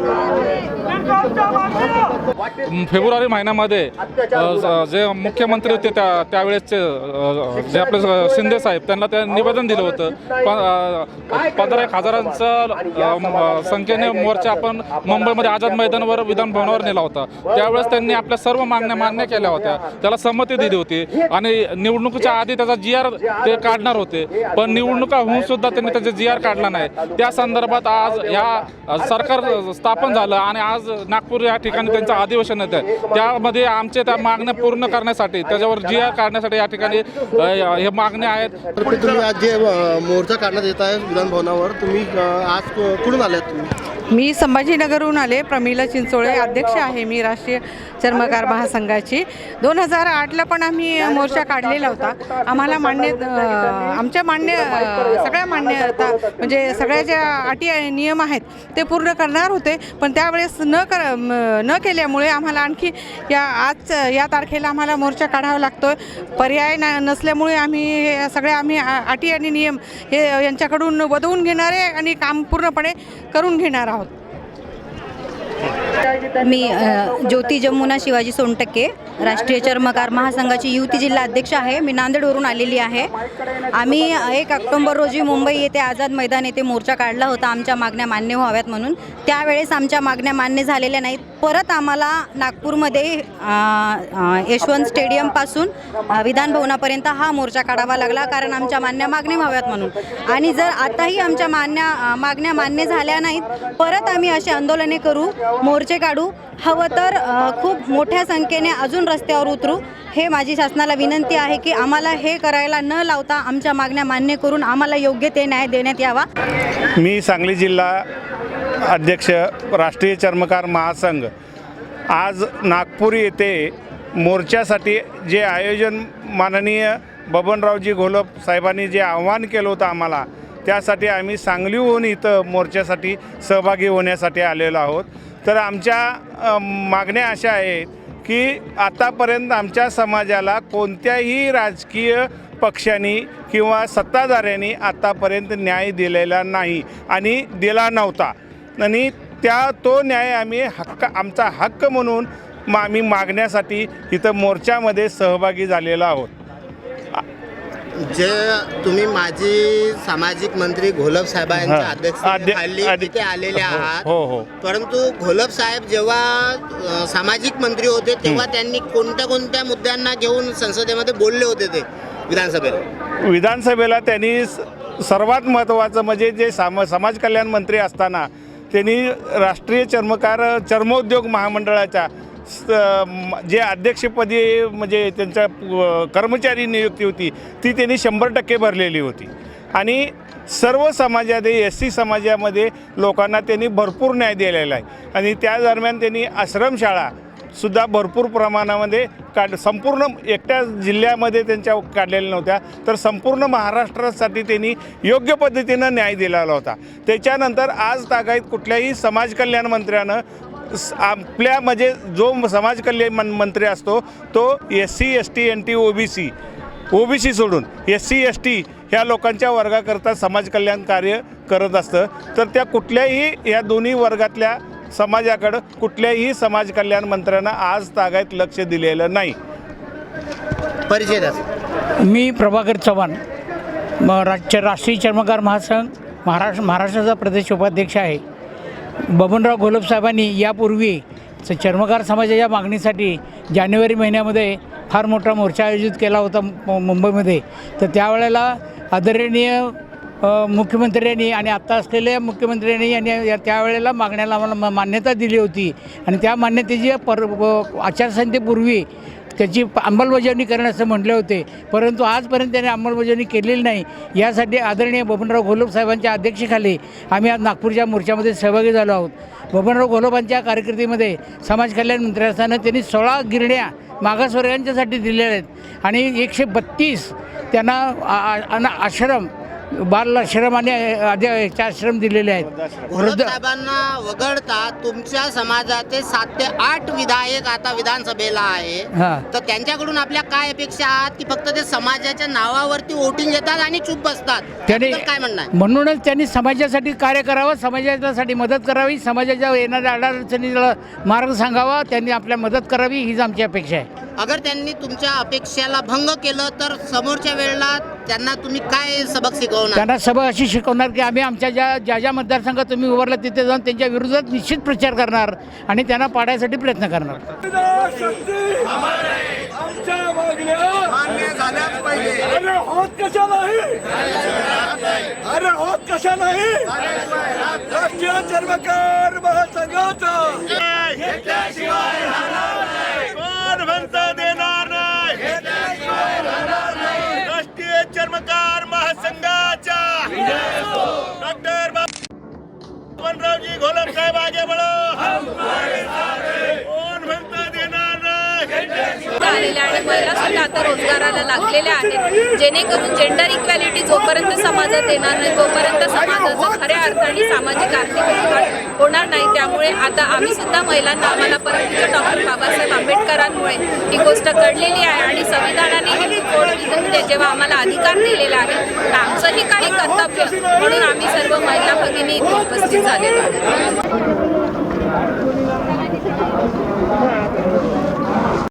Amén. February महिन्यामध्ये जे मुख्यमंत्री होते त्या त्यावेळेसचे जे आपले शिंदे साहेब त्यांना त्या निवेदन दिलं होतं. प- पंधरा एक हजारांचं संख्येने मोर्चा आपण मुंबईमध्ये आझाद मैदानावर विधान भवनावर नेला होता. त्यावेळेस त्यांनी आपल्या सर्व मागण्या मान्य केल्या होत्या. त्याला संमती दिली होती. आणि निवडणुकीच्या आधी त्याचा जी आर ते काढणार होते. पण निवडणुका होऊन सुद्धा त्यांनी त्याचा जी आर काढला नाही. त्या संदर्भात आज या सरकार स्थापन झालं आणि आज नागपूर या ठिकाणी त्यांचं अधिवेशन आहे त्यामध्ये आमचे त्या मागण्या पूर्ण करण्यासाठी त्याच्यावर जी आर काढण्यासाठी या ठिकाणी हे मागण्या आहेत. तर तुम्ही आज जे मोर्चा काढण्यात येत आहे विधानभवनावर तुम्ही आज कुठून आल्यात तुम्ही? मी संभाजीनगरहून आले प्रमिला चिंचोळे अध्यक्ष आहे मी राष्ट्रीय चर्मकार महासंघाची. दोन हजार आठला पण आम्ही मोर्चा काढलेला होता. आम्हाला मान्य आमच्या मान्य सगळ्या मान्यता म्हणजे सगळ्या ज्या अटी नियम आहेत ते पूर्ण करणार होते. पण त्यावेळेस न कर न केल्यामुळे आम्हाला आणखी या आज या तारखेला आम्हाला मोर्चा काढावा लागतो पर्याय न नसल्यामुळे आम्ही सगळे आम्ही आ- अटी आणि नियम हे यांच्याकडून वधवून घेणारे आणि काम पूर्णपणे करून घेणार आहोत. मी ज्योती जमुना शिवाजी सोनटक्के राष्ट्रीय चर्मकार महासंघाची युती जिल्हा अध्यक्ष आहे. मी नांदेडवरून आलेली आहे. आम्ही एक ऑक्टोंबर रोजी मुंबई येथे आझाद मैदान येथे मोर्चा काढला होता. आमच्या मागण्या मान्य व्हाव्यात म्हणून. त्यावेळेस आमच्या मागण्या मान्य झालेल्या नाहीत. परत आम्हाला नागपूरमध्ये यशवंत स्टेडियमपासून विधानभवनापर्यंत विधान भवनापर्यंत हा मोर्चा काढावा लागला. कारण आमच्या मान्य मागण्या व्हाव्यात म्हणून. आणि जर आताही आमच्या मान्य मागण्या मान्य झाल्या नाहीत परत आम्ही असे आंदोलने करू. मोर्चा काढू. हवं तर खूप मोठ्या संख्येने अजून रस्त्यावर उतरू. हे माझी शासनाला विनंती आहे की आम्हाला हे करायला न लावता आमच्या मागण्या मान्य करून आम्हाला योग्य ते न्याय देण्यात यावा. मी सांगली जिल्हा अध्यक्ष राष्ट्रीय चर्मकार महासंघ. आज नागपूर येथे मोर्चासाठी जे आयोजन माननीय बबनरावजी घोलप साहेबांनी जे आव्हान केलं होतं आम्हाला त्यासाठी आम्ही सांगलीहून इथं मोर्चासाठी सहभागी होण्यासाठी आलेलो आहोत. तर आमच्या मागण्या अशा आहेत की आतापर्यंत आमच्या समाजाला कोणत्याही राजकीय पक्षांनी किंवा सत्ताधाऱ्यांनी आतापर्यंत न्याय दिलेला नाही आणि दिला नव्हता. आणि त्या तो न्याय आम्ही हक्क आमचा हक्क म्हणून मग आम्ही मागण्यासाठी इथं मोर्चामध्ये सहभागी झालेलो आहोत. जे तुम्ही माजी सामाजिक मंत्री घोलप साहेबांच्या. अध्यक्ष आद्य- हल्ली आद्य- तिथे आलेले हो, आहात हो, हो. परंतु घोलप साहेब जेव्हा सामाजिक मंत्री होते तेव्हा त्यांनी कोणत्या कोणत्या मुद्द्यांना घेऊन संसदेमध्ये बोलले होते ते विधानसभेला विधानसभेला त्यांनी सर्वात महत्त्वाचं म्हणजे जे साम समाज कल्याण मंत्री असताना त्यांनी राष्ट्रीय चर्मकार चर्मोद्योग महामंडळाच्या जे अध्यक्षपदी म्हणजे त्यांच्या कर्मचारी नियुक्ती होती ती त्यांनी शंभर टक्के भरलेली होती. आणि सर्व समाजामध्ये एस सी समाजामध्ये लोकांना त्यांनी भरपूर न्याय दिलेला आहे. आणि त्या दरम्यान त्यांनी आश्रमशाळा सुद्धा भरपूर प्रमाणामध्ये काढ संपूर्ण एकट्या जिल्ह्यामध्ये त्यांच्या काढलेल्या नव्हत्या तर संपूर्ण महाराष्ट्रासाठी त्यांनी योग्य पद्धतीनं न्याय दिलेला होता. त्याच्यानंतर आज तागायत कुठल्याही समाज कल्याण मंत्र्यानं आपल्या म्हणजे जो समाज कल्याण मंत्री असतो तो S C S T N T O B C O B C सोडून एस सी एस टी ह्या लोकांच्या वर्गाकरता समाज कल्याण कार्य करत असतं. तर त्या कुठल्याही या दोन्ही वर्गातल्या समाजाकडं कुठल्याही समाज कल्याण मंत्र्यांना आज तागायत लक्ष दिलेलं नाही. परिचय द्या. मी प्रभाकर चव्हाण म राज्य राष्ट्रीय चर्मकार महासंघ महाराष्ट्र महाराष्ट्राचा प्रदेश उपाध्यक्ष आहे. बबनराव घोलप साहेबांनी यापूर्वी चर्मकार समाजाच्या मागणीसाठी जानेवारी महिन्यामध्ये फार मोठा मोर्चा आयोजित केला होता मु- मुंबईमध्ये. तर त्यावेळेला आदरणीय मुख्यमंत्र्यांनी आणि आत्ता असलेल्या मुख्यमंत्र्यांनी यांनी या त्यावेळेला मागण्याला आम्हाला मा- मान्यता दिली होती. आणि त्या मान्यतेची पर आचारसंहितेपूर्वी त्याची अंमलबजावणी करण्याचं म्हटले होते. परंतु आजपर्यंत त्याने अंमलबजावणी केलेली नाही. यासाठी आदरणीय बबनराव घोलप साहेबांच्या अध्यक्षतेखाली आम्ही आज नागपूरच्या मोर्चामध्ये सहभागी झालो आहोत. बबनराव घोलपांच्या कार्यकिर्दीमध्ये समाज कल्याण मंत्री असताना त्यांनी सोळा गिरण्या मागासवर्गांच्यासाठी दिलेल्या आहेत. आणि एकशे बत्तीस त्यांना आ- आश्रम बालाश्रम आणि आद्याचे आश्रम दिलेले आहेत. वृद्ध साहेबांना वगळता तुमच्या समाजाचे सात ते आठ विधायक आता विधानसभेला आहे. हां. तर त्यांच्याकडून आपल्या काय अपेक्षा आहात की फक्त ते समाजाच्या नावावरती वोटिंग घेतात आणि चूप बसतात? त्याने काय म्हणणं आहे? म्हणूनच त्यांनी समाजासाठी कार्य करावं समाजासाठी मदत करावी समाजाच्या येणाऱ्या अडचणीला मार्ग सांगावा त्यांनी आपल्या मदत करावी हीच आमची अपेक्षा आहे. अगर त्यांनी तुमच्या अपेक्षेला भंग केलं तर समोरच्या वेळेला त्यांना तुम्ही काय सबक शिकवणार? त्यांना सभा अशी शिकवणार की आम्ही आमच्या ज्या ज्या ज्या मतदारसंघात तुम्ही उभारला तिथे जाऊन त्यांच्या विरोधात निश्चित प्रचार करणार आणि त्यांना पाडायसाठी प्रयत्न करणार. अरे होत कशा नाही अरे होत कशा नाही राष्ट्रीय चर्मकार महासंघाचा. डॉक्टर बबनरावजी घोलप साहेब आगे बढो नाही आलेल्या आणि महिला सुद्धा आता रोजगाराला लागलेल्या आहेत. जेणेकरून जेंडर इक्वॅलिटी जोपर्यंत समाजात येणार नाही तोपर्यंत समाजाचं खऱ्या अर्थाने सामाजिक आर्थिक विकास होणार नाही त्यामुळे आता आम्ही सुद्धा महिलांना आम्हाला परंतु डॉक्टर बाबासाहेब आंबेडकरांमुळे ही गोष्ट कळलेली आहे आणि संविधानाने हिंदू जेव्हा आम्हाला अधिकार दिलेला आहे तर आमचंही काही कर्तव्य म्हणून आम्ही सर्व महिला भगिनी इथे उपस्थित झालेलो आहोत.